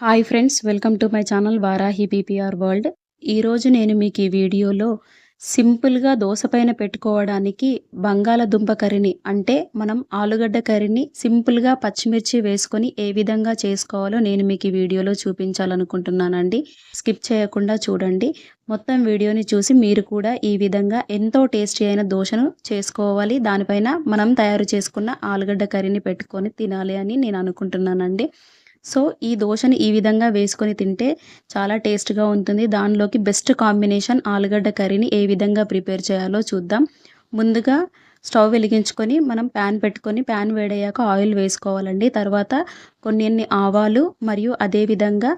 Hi friends welcome to my channel Varahi BPR world. ఈరోజు నేను మీకు ఈ వీడియోలో సింపుల్గా దోశ పైన పెట్టుకోవడానికి బంగాళదుంప కర్రీని అంటే మనం ఆలుగడ్డ కర్రీని సింపుల్గా పచ్చిమిర్చి వేసుకొని ఏ విధంగా చేసుకోవాలో నేను మీకు ఈ వీడియోలో చూపించాలనుకుంటున్నానండి. స్కిప్ చేయకుండా చూడండి. మొత్తం వీడియోని చూసి మీరు కూడా ఈ విధంగా ఎంతో టేస్టీ అయిన దోశను చేసుకోవాలి. దానిపైన మనం తయారు చేసుకున్న ఆలుగడ్డ కర్రీని పెట్టుకొని తినాలి అని నేను అనుకుంటున్నానండి. సో ఈ దోశని ఈ విధంగా వేసుకొని తింటే చాలా టేస్ట్గా ఉంటుంది. దానిలోకి బెస్ట్ కాంబినేషన్ ఆలుగడ్డ కర్రీని ఏ విధంగా ప్రిపేర్ చేయాలో చూద్దాం. ముందుగా స్టవ్ వెలిగించుకొని మనం ప్యాన్ పెట్టుకొని ప్యాన్ వేడయ్యాక ఆయిల్ వేసుకోవాలండి. తర్వాత కొన్ని ఆవాలు మరియు అదేవిధంగా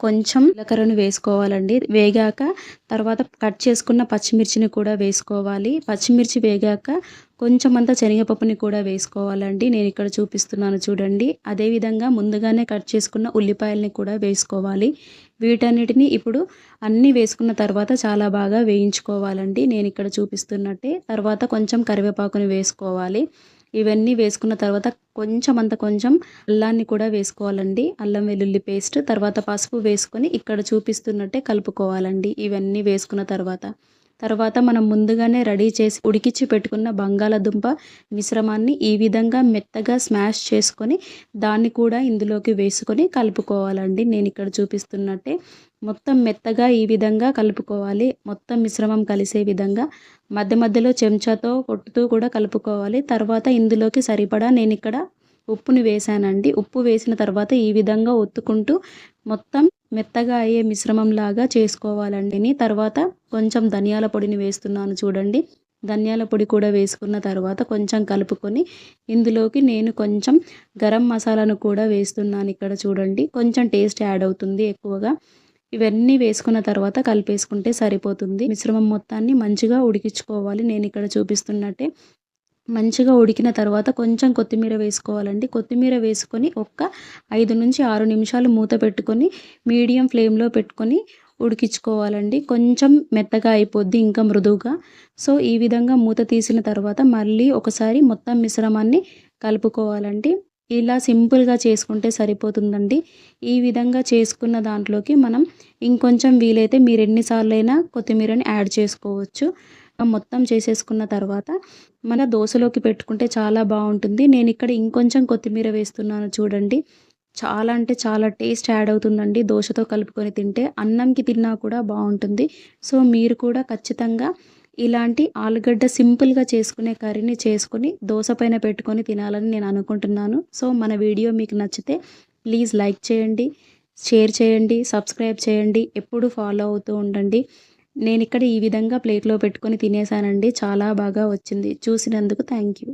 కొంచెం జీలకర్రను వేసుకోవాలండి. వేగాక తర్వాత కట్ చేసుకున్న పచ్చిమిర్చిని కూడా వేసుకోవాలి. పచ్చిమిర్చి వేగాక కొంచెం అంతా శనగపప్పుని కూడా వేసుకోవాలండి. నేను ఇక్కడ చూపిస్తున్నాను చూడండి. అదేవిధంగా ముందుగానే కట్ చేసుకున్న ఉల్లిపాయలని కూడా వేసుకోవాలి. వీటన్నిటిని ఇప్పుడు అన్నీ వేసుకున్న తర్వాత చాలా బాగా వేయించుకోవాలండి. నేను ఇక్కడ చూపిస్తున్నట్టే. తర్వాత కొంచెం కరివేపాకుని వేసుకోవాలి. ఇవన్నీ వేసుకున్న తర్వాత కొంచెం అంత కొంచెం అల్లాన్ని కూడా వేసుకోవాలండి. అల్లం వెల్లుల్లి పేస్ట్ తర్వాత పసుపు వేసుకొని ఇక్కడ చూపిస్తున్నట్టే కలుపుకోవాలండి. ఇవన్నీ వేసుకున్న తర్వాత. తర్వాత మనం ముందుగానే రెడీ చేసి ఉడికిచ్చి పెట్టుకున్న బంగాళదుంప మిశ్రమాన్ని ఈ విధంగా మెత్తగా స్మాష్ చేసుకొని దాన్ని కూడా ఇందులోకి వేసుకొని కలుపుకోవాలండి. నేను ఇక్కడ చూపిస్తున్నట్టే మొత్తం మెత్తగా ఈ విధంగా కలుపుకోవాలి. మొత్తం మిశ్రమం కలిసే విధంగా మధ్య మధ్యలో చెంచాతో కొట్టుతూ కూడా కలుపుకోవాలి. తర్వాత ఇందులోకి సరిపడా నేను ఇక్కడ ఉప్పుని వేసానండి ఉప్పు వేసిన తర్వాత ఈ విధంగా ఒత్తుకుంటూ మొత్తం మెత్తగా అయ్యే మిశ్రమంలాగా చేసుకోవాలండి తర్వాత కొంచెం ధనియాల పొడిని వేస్తున్నాను చూడండి. ధనియాల పొడి కూడా వేసుకున్న తర్వాత కొంచెం కలుపుకొని ఇందులోకి నేను కొంచెం గరం మసాలాను కూడా వేస్తున్నాను ఇక్కడ చూడండి. కొంచెం టేస్ట్ యాడ్ అవుతుంది ఎక్కువగా. ఇవన్నీ వేసుకున్న తర్వాత కలిపేసుకుంటే సరిపోతుంది. మిశ్రమం మొత్తాన్ని మంచిగా ఉడికించుకోవాలి. నేను ఇక్కడ చూపిస్తున్నట్టే మంచిగా ఉడికిన తర్వాత కొంచెం కొత్తిమీర వేసుకోవాలండి. కొత్తిమీర వేసుకొని ఒక్క ఐదు నుంచి ఆరు నిమిషాలు మూత పెట్టుకొని మీడియం ఫ్లేమ్లో పెట్టుకొని ఉడికించుకోవాలండి. కొంచెం మెత్తగా అయిపోద్ది ఇంకా మృదువుగా. సో ఈ విధంగా మూత తీసిన తర్వాత మళ్ళీ ఒకసారి మొత్తం మిశ్రమాన్ని కలుపుకోవాలండి. ఇలా సింపుల్గా చేసుకుంటే సరిపోతుందండి. ఈ విధంగా చేసుకున్న దాంట్లోకి మనం ఇంకొంచెం వీలైతే మీరు ఎన్నిసార్లైనా కొత్తిమీరని యాడ్ చేసుకోవచ్చు. మొత్తం చేసేసుకున్న తర్వాత మన దోశలోకి పెట్టుకుంటే చాలా బాగుంటుంది. నేను ఇక్కడ ఇంకొంచెం కొత్తిమీర వేస్తున్నాను చూడండి. చాలా అంటే చాలా టేస్ట్ యాడ్ అవుతుందండి దోశతో కలుపుకొని తింటే. అన్నంకి తిన్నా కూడా బాగుంటుంది. సో మీరు కూడా ఖచ్చితంగా ఇలాంటి ఆలుగడ్డ సింపుల్గా చేసుకునే కర్రీని చేసుకుని దోశ పైన పెట్టుకొని తినాలని నేను అనుకుంటున్నాను. సో మన వీడియో మీకు నచ్చితే ప్లీజ్ లైక్ చేయండి షేర్ చేయండి సబ్స్క్రైబ్ చేయండి ఎప్పుడు ఫాలో అవుతూ ఉండండి. నేను ఇక్కడ ఈ విధంగా ప్లేట్లో పెట్టుకొని తినేసానండి. చాలా బాగా వచ్చింది. చూసినందుకు థ్యాంక్ యూ.